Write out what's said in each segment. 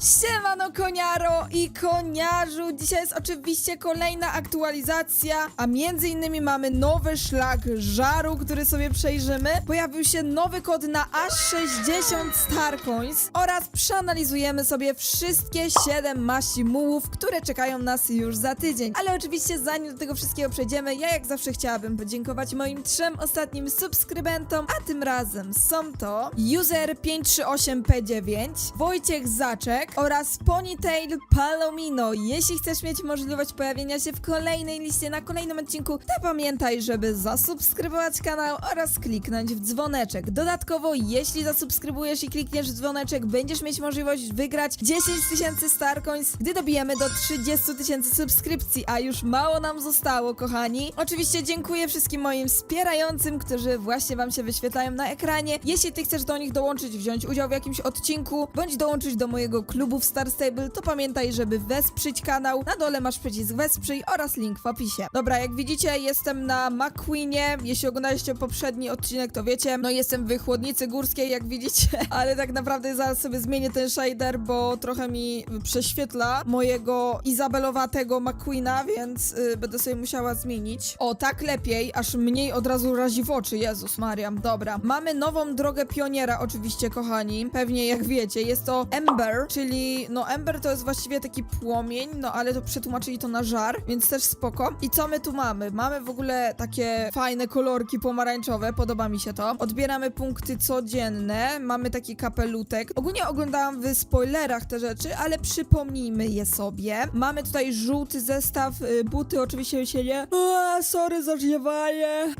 Siemano koniaro i koniarzu! Dzisiaj jest oczywiście kolejna aktualizacja, a między innymi mamy nowy szlak żaru, który sobie przejrzymy. Pojawił się nowy kod na aż 60 Starcoins oraz przeanalizujemy sobie wszystkie 7 maści mułów, które czekają nas już za tydzień. Ale oczywiście zanim do tego wszystkiego przejdziemy, ja jak zawsze chciałabym podziękować moim trzem ostatnim subskrybentom, a tym razem są to user 538P9, Wojciech Zaczek oraz Ponytail Palomino. Jeśli chcesz mieć możliwość pojawienia się w kolejnej liście na kolejnym odcinku, to pamiętaj, żeby zasubskrybować kanał oraz kliknąć w dzwoneczek. Dodatkowo, jeśli zasubskrybujesz i klikniesz w dzwoneczek, będziesz mieć możliwość wygrać 10 tysięcy Starcoins, gdy dobijemy do 30 tysięcy subskrypcji, a już mało nam zostało, kochani. Oczywiście dziękuję wszystkim moim wspierającym, którzy właśnie wam się wyświetlają na ekranie. Jeśli ty chcesz do nich dołączyć, wziąć udział w jakimś odcinku, bądź dołączyć do mojego klubu w Star Stable, to pamiętaj, żeby wesprzeć kanał. Na dole masz przycisk wesprzyj oraz link w opisie. Dobra, jak widzicie, jestem na McQueenie. Jeśli oglądaliście poprzedni odcinek, to wiecie, no jestem w chłodnicy górskiej, jak widzicie, ale tak naprawdę zaraz sobie zmienię ten shader, bo trochę mi prześwietla mojego Izabelowatego McQueena, więc y, będę sobie musiała zmienić. O, tak lepiej, aż mniej od razu razi w oczy. Jezus Maria. Dobra. Mamy nową drogę pioniera, oczywiście, kochani. Pewnie jak wiecie, jest to Ember, czyli no Ember to jest właściwie taki płomień, no ale to przetłumaczyli to na żar, więc też spoko. I co my tu mamy? Mamy w ogóle takie fajne kolorki pomarańczowe, podoba mi się to. Odbieramy punkty codzienne, mamy taki kapelutek. Ogólnie oglądałam w spoilerach te rzeczy, ale przypomnijmy je sobie. Mamy tutaj żółty zestaw, y, buty oczywiście się nie... A, sorry za.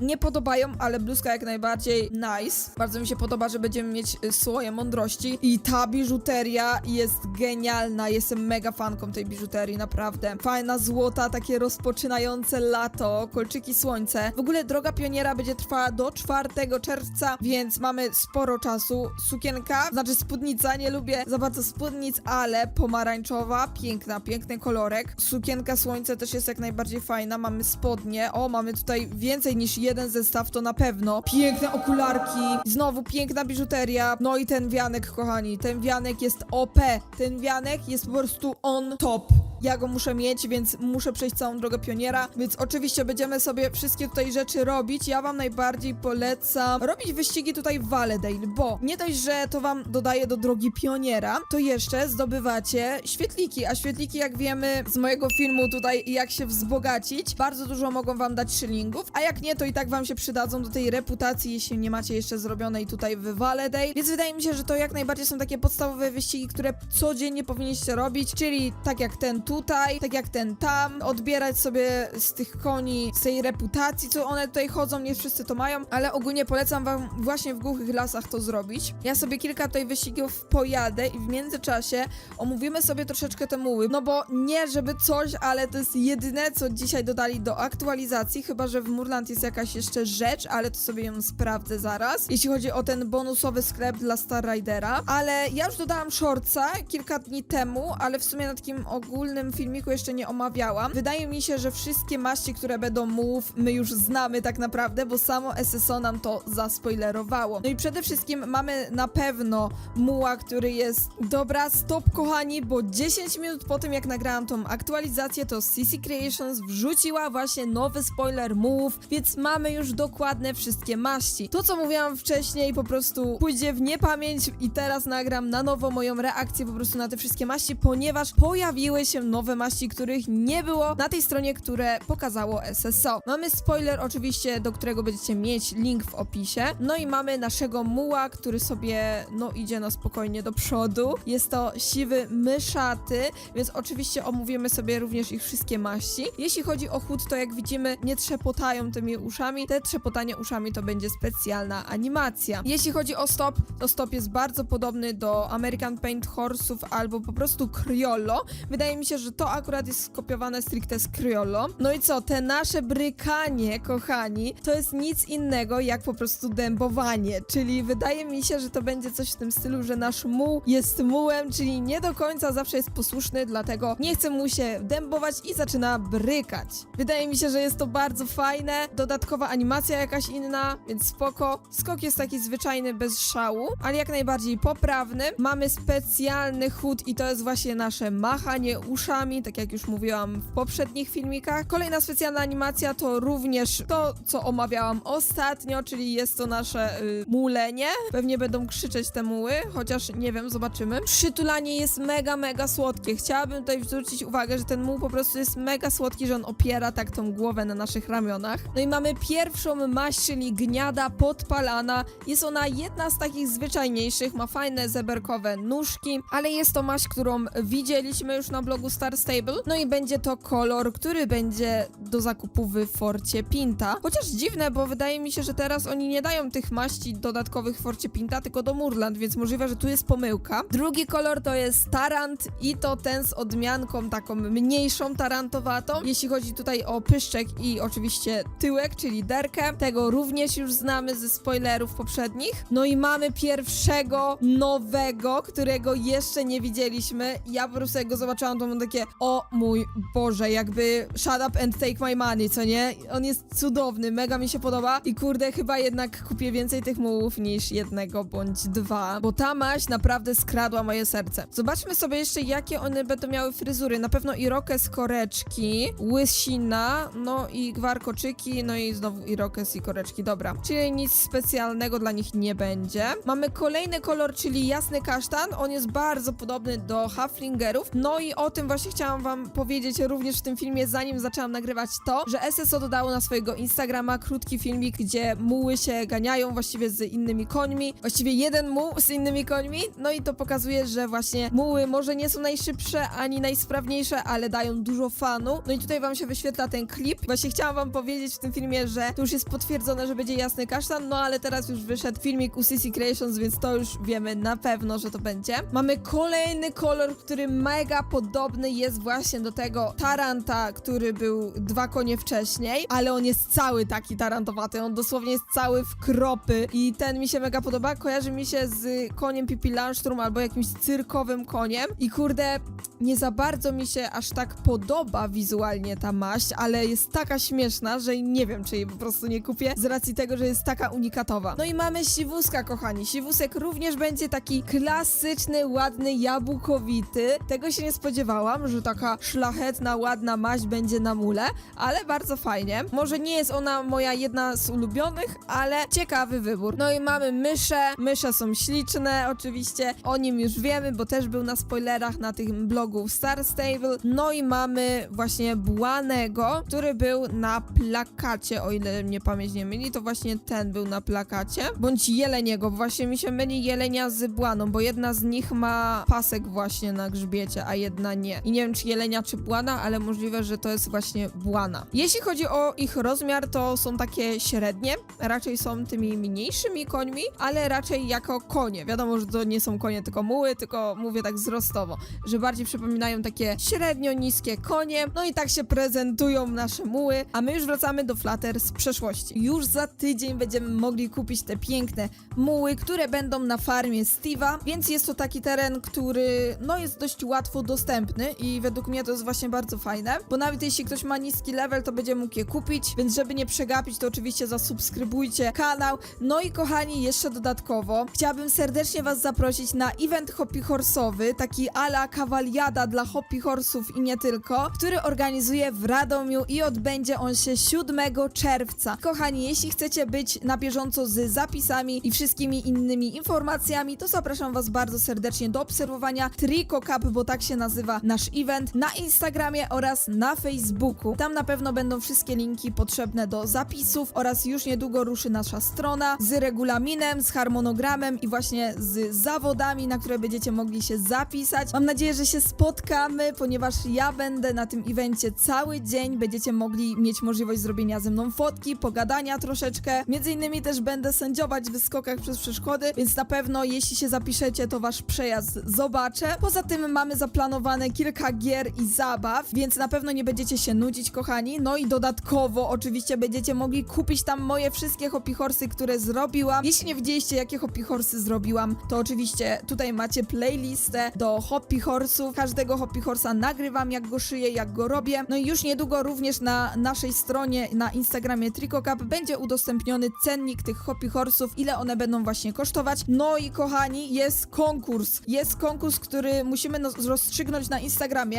Nie podobają, ale bluzka jak najbardziej nice. Bardzo mi się podoba, że będziemy mieć y, słoje mądrości i ta biżuteria jest genialna. Jestem mega fanką tej biżuterii, naprawdę. Fajna złota, takie rozpoczynające lato, kolczyki słońce. W ogóle droga pioniera będzie trwała do 4 czerwca, więc mamy sporo czasu. Sukienka, znaczy spódnica, nie lubię za bardzo spódnic, ale pomarańczowa, piękna, piękny kolorek. Sukienka słońce też jest jak najbardziej fajna. Mamy spodnie. O, mamy tutaj więcej niż jeden zestaw, to na pewno. Piękne okularki, znowu piękna biżuteria. No i ten wianek, kochani, ten wianek jest OP. Ten wianek jest po prostu on top. Ja go muszę mieć, więc muszę przejść całą drogę pioniera, więc oczywiście będziemy sobie wszystkie tutaj rzeczy robić. Ja wam najbardziej polecam robić wyścigi tutaj w Valedale, bo nie dość, że to wam dodaje do drogi pioniera, to jeszcze zdobywacie świetliki, a świetliki jak wiemy z mojego filmu tutaj jak się wzbogacić, bardzo dużo mogą wam dać szylingów, a jak nie, to i tak wam się przydadzą do tej reputacji, jeśli nie macie jeszcze zrobionej tutaj w Valedale, więc wydaje mi się, że to jak najbardziej są takie podstawowe wyścigi, które codziennie powinniście robić, czyli tak jak ten tutaj, tak jak ten tam, odbierać sobie z tych koni, z tej reputacji, co one tutaj chodzą, nie wszyscy to mają, ale ogólnie polecam wam właśnie w głuchych lasach to zrobić. Ja sobie kilka tutaj wyścigów pojadę i w międzyczasie omówimy sobie troszeczkę te muły, no bo nie żeby coś, ale to jest jedyne, co dzisiaj dodali do aktualizacji, chyba, że w Murland jest jakaś jeszcze rzecz, ale to sobie ją sprawdzę zaraz, jeśli chodzi o ten bonusowy sklep dla Star Ridera, ale ja już dodałam shortsa kilka dni temu, ale w sumie na takim ogólnym filmiku jeszcze nie omawiałam. Wydaje mi się, że wszystkie maści, które będą mów, my już znamy tak naprawdę, bo samo SSO nam to zaspoilerowało. No i przede wszystkim mamy na pewno muła, który jest dobra, stop kochani, bo 10 minut po tym jak nagrałam tą aktualizację, to CC Creations wrzuciła właśnie nowy spoiler mułów, więc mamy już dokładne wszystkie maści. To co mówiłam wcześniej po prostu pójdzie w niepamięć i teraz nagram na nowo moją reakcję po prostu na te wszystkie maści, ponieważ pojawiły się nowe maści, których nie było na tej stronie, które pokazało SSO. Mamy spoiler oczywiście, do którego będziecie mieć link w opisie. No i mamy naszego muła, który sobie no idzie na spokojnie do przodu. Jest to siwy myszaty, więc oczywiście omówimy sobie również ich wszystkie maści. Jeśli chodzi o chód, to jak widzimy nie trzepotają tymi uszami. Te trzepotanie uszami to będzie specjalna animacja. Jeśli chodzi o stop, to stop jest bardzo podobny do American Paint Horse'ów albo po prostu Criollo. Wydaje mi się, że to akurat jest skopiowane stricte z Criollo. No i co, te nasze brykanie, kochani, to jest nic innego jak po prostu dębowanie, czyli wydaje mi się, że to będzie coś w tym stylu, że nasz muł jest mułem, czyli nie do końca zawsze jest posłuszny, dlatego nie chce mu się dębować i zaczyna brykać. Wydaje mi się, że jest to bardzo fajne, dodatkowa animacja jakaś inna, więc spoko. Skok jest taki zwyczajny, bez szału, ale jak najbardziej poprawny. Mamy specjalny chód i to jest właśnie nasze machanie uszami, tak jak już mówiłam w poprzednich filmikach. Kolejna specjalna animacja to również to, co omawiałam ostatnio, czyli jest to nasze y, mulenie. Pewnie będą krzyczeć te muły, chociaż nie wiem, zobaczymy. Przytulanie jest mega, mega słodkie. Chciałabym tutaj zwrócić uwagę, że ten muł po prostu jest mega słodki, że on opiera tak tą głowę na naszych ramionach. No i mamy pierwszą maść, czyli gniada podpalana. Jest ona jedna z takich zwyczajniejszych, ma fajne zeberkowe nóżki, ale jest to maść, którą widzieliśmy już na blogu Star Stable. No i będzie to kolor, który będzie do zakupu w Forcie Pinta. Chociaż dziwne, bo wydaje mi się, że teraz oni nie dają tych maści dodatkowych w Forcie Pinta, tylko do Murland, więc możliwe, że tu jest pomyłka. Drugi kolor to jest Tarant i to ten z odmianką taką mniejszą tarantowatą. Jeśli chodzi tutaj o pyszczek i oczywiście tyłek, czyli derkę, tego również już znamy ze spoilerów poprzednich. No i mamy pierwszego nowego, którego jeszcze nie widzieliśmy. Ja po prostu jak go zobaczyłam, to mam takie, o mój Boże, jakby shut up and take my money, co nie? On jest cudowny, mega mi się podoba i kurde, chyba jednak kupię więcej tych mułów niż jednego bądź dwa, bo ta maść naprawdę skradła moje serce. Zobaczmy sobie jeszcze, jakie one będą miały fryzury. Na pewno Irokes koreczki, łysina, no i gwarkoczyki, no i znowu Irokes i koreczki, dobra. Czyli nic specjalnego dla nich nie będzie. Mamy kolejny kolor, czyli jasny kasztan. On jest bardzo podobny do Haflingerów. No i o tym właśnie chciałam wam powiedzieć również w tym filmie, zanim zaczęłam nagrywać to, że SSO dodało na swojego Instagrama krótki filmik, gdzie muły się ganiają właściwie z innymi końmi. Właściwie jeden muł z innymi końmi. No i to pokazuje, że właśnie muły może nie są najszybsze ani najsprawniejsze, ale dają dużo fanu. No i tutaj wam się wyświetla ten klip. Właśnie chciałam wam powiedzieć w tym filmie, że to już jest potwierdzone, że będzie jasny kasztan, no ale teraz już wyszedł filmik u CC Creations, więc to już wiemy na pewno, że to będzie. Mamy kolejny kolor, który mega podobny jest właśnie do tego Taranta, który był dwa konie wcześniej, ale on jest cały taki tarantowaty, on dosłownie jest cały w kropy i ten mi się mega podoba, kojarzy mi się z koniem Pippi Landstrom albo jakimś cyrkowym koniem i kurde, nie za bardzo mi się aż tak podoba wizualnie ta maść, ale jest taka śmieszna, że nie wiem, czy jej po prostu nie kupię z racji tego, że jest taka unikatowa. No i mamy siwuska, kochani. Siwusek również będzie taki klasyczny, ładny, jabłkowity. Tego się nie spodziewałam, że taka szlachetna, ładna maść będzie na mule, ale bardzo fajnie. Może nie jest ona moja jedna z ulubionych, ale ciekawy wybór. No i mamy mysze. Mysze są śliczne, oczywiście. O nim już wiemy, bo też był na spoilerach na tym blogu Star Stable. No i mamy właśnie Błanego, który był na plakacie, o ile mnie pamięć nie myli, to właśnie ten był na plakacie. Bądź Jeleniego, bo właśnie mi się myli Jelenia z Błaną, bo jedna z nich ma pasek właśnie na grzbiecie, a jedna nie. I nie wiem, czy Jelenia, czy Błana, ale możliwe, że to jest właśnie Błana. Jeśli chodzi o ich rozmiar, to są takie średnie, raczej są tymi mniejszymi końmi, ale raczej jako konie. Wiadomo, że to nie są konie, tylko muły, tylko mówię tak wzrostowo, że bardziej przypominają takie średnio niskie konie. No i tak się prezentują nasze muły, a my już wracamy do Flutter z przeszłości. Już za tydzień będziemy mogli kupić te piękne muły, które będą na farmie Steve'a, więc jest to taki teren, który no jest dość łatwo dostępny i według mnie to jest właśnie bardzo fajne, bo nawet jeśli ktoś ma niski level, to będzie mógł je kupić, więc żeby nie przegapić, to oczywiście zasubskrybujcie kanał. No i kochani, jeszcze dodatkowo chciałabym serdecznie was zaprosić na event Hoppy Horse'owy, taki ala kawaliada dla Hoppy Horse'ów i nie tylko, który organizuję w Radomiu i odbędzie on się 7 czerwca. Kochani, jeśli chcecie być na bieżąco z zapisami i wszystkimi innymi informacjami, to zapraszam was bardzo serdecznie do obserwowania Trico Cup, bo tak się nazywa nasz event, na Instagramie oraz na Facebooku. Tam na pewno będą wszystkie linki potrzebne do zapisów oraz już niedługo ruszy nasza strona z regulaminem, z harmonogramem i właśnie z zawodami, na które będziecie mogli się zapisać. Mam nadzieję, że się spotkamy, ponieważ ja będę na tym evencie cały dzień. Będziecie mogli mieć możliwość zrobienia ze mną fotki, pogadania troszeczkę. Między innymi też będę sędziować w skokach przez przeszkody, więc na pewno jeśli się zapiszecie, to wasz przejazd zobaczę. Poza tym mamy zaplanowane kilka kilka gier i zabaw, więc na pewno nie będziecie się nudzić, kochani. No i dodatkowo oczywiście będziecie mogli kupić tam moje wszystkie Hopi Horsy, które zrobiłam. Jeśli nie widzieliście, jakie Hopi Horsy zrobiłam, to oczywiście tutaj macie playlistę do Hopi Horsów. Każdego Hopi Horsa nagrywam, jak go szyję, jak go robię. No i już niedługo również na naszej stronie, na Instagramie TricoCup będzie udostępniony cennik tych Hopi Horsów, ile one będą właśnie kosztować. No i kochani, jest konkurs. Jest konkurs, który musimy no- rozstrzygnąć na Instagramie.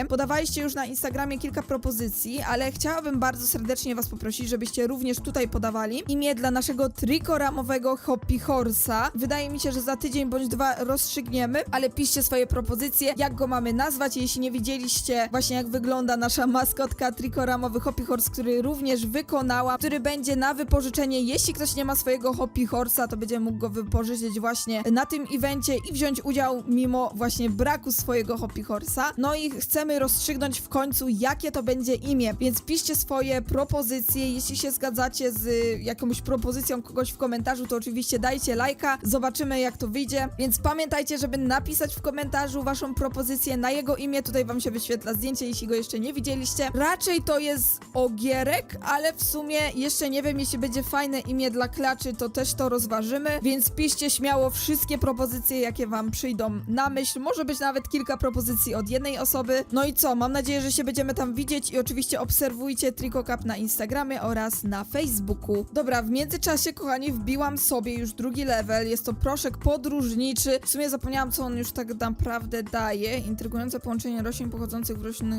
Podawaliście już na Instagramie kilka propozycji, ale chciałabym bardzo serdecznie was poprosić, żebyście również tutaj podawali imię dla naszego trikoramowego Hopi Horsa. Wydaje mi się, że za tydzień bądź dwa rozstrzygniemy, ale piszcie swoje propozycje, jak go mamy nazwać. Jeśli nie widzieliście właśnie jak wygląda nasza maskotka trikoramowy Hopi Horse, który również wykonała, który będzie na wypożyczenie. Jeśli ktoś nie ma swojego Hopi Horsa, to będzie mógł go wypożyczyć właśnie na tym evencie i wziąć udział mimo właśnie braku swojego Hopi Horsa. No i chcemy rozstrzygnąć w końcu, jakie to będzie imię, więc piszcie swoje propozycje. Jeśli się zgadzacie z y, jakąś propozycją kogoś w komentarzu, to oczywiście dajcie lajka, zobaczymy jak to wyjdzie. Więc pamiętajcie, żeby napisać w komentarzu waszą propozycję na jego imię. Tutaj wam się wyświetla zdjęcie, jeśli go jeszcze nie widzieliście. Raczej to jest Ogierek, ale w sumie jeszcze nie wiem, jeśli będzie fajne imię dla klaczy, to też to rozważymy. Więc piszcie śmiało wszystkie propozycje, jakie wam przyjdą na myśl. Może być nawet kilka propozycji od jednej osoby. No i co? Mam nadzieję, że się będziemy tam widzieć i oczywiście obserwujcie TricoCup na Instagramie oraz na Facebooku. Dobra, w międzyczasie, kochani, wbiłam sobie już drugi level. Jest to proszek podróżniczy. W sumie zapomniałam, co on już tak naprawdę daje. Intrygujące połączenie roślin pochodzących w rośliny...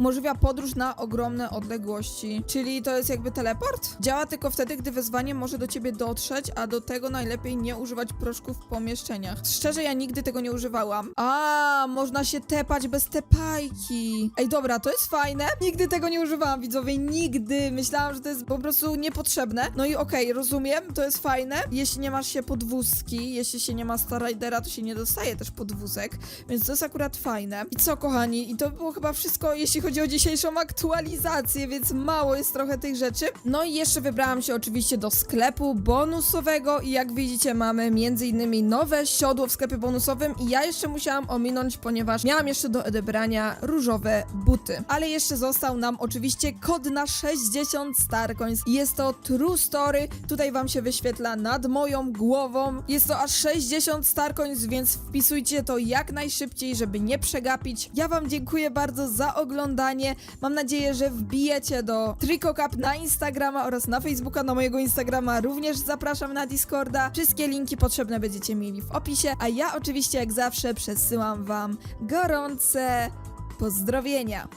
Umożliwia podróż na ogromne odległości. Czyli to jest jakby teleport? Działa tylko wtedy, gdy wezwanie może do ciebie dotrzeć, a do tego najlepiej nie używać proszków w pomieszczeniach. Szczerze, ja nigdy tego nie używałam. A, można się tepać bez tepajki. Ej, dobra, to jest fajne. Nigdy tego nie używałam, widzowie, nigdy. Myślałam, że to jest po prostu niepotrzebne. No i okej, rozumiem, to jest fajne. Jeśli nie masz się podwózki, jeśli się nie ma Starridera, to się nie dostaje też podwózek, więc to jest akurat fajne. I co, kochani, i to było chyba wszystko, jeśli chodzi o dzisiejszą aktualizację, więc mało jest trochę tych rzeczy. No i jeszcze wybrałam się oczywiście do sklepu bonusowego i jak widzicie mamy między innymi nowe siodło w sklepie bonusowym i ja jeszcze musiałam ominąć, ponieważ miałam jeszcze do odebrania różowe buty. Ale jeszcze został nam oczywiście kod na 60 Starcoins jest to True Story. Tutaj wam się wyświetla nad moją głową. Jest to aż 60 Starcoins, więc wpisujcie to jak najszybciej, żeby nie przegapić. Ja wam dziękuję bardzo za oglądanie. Mam nadzieję, że wbijecie do TricoCup na Instagrama oraz na Facebooka, na mojego Instagrama również zapraszam na Discorda. Wszystkie linki potrzebne będziecie mieli w opisie, a ja oczywiście jak zawsze przesyłam wam gorące pozdrowienia.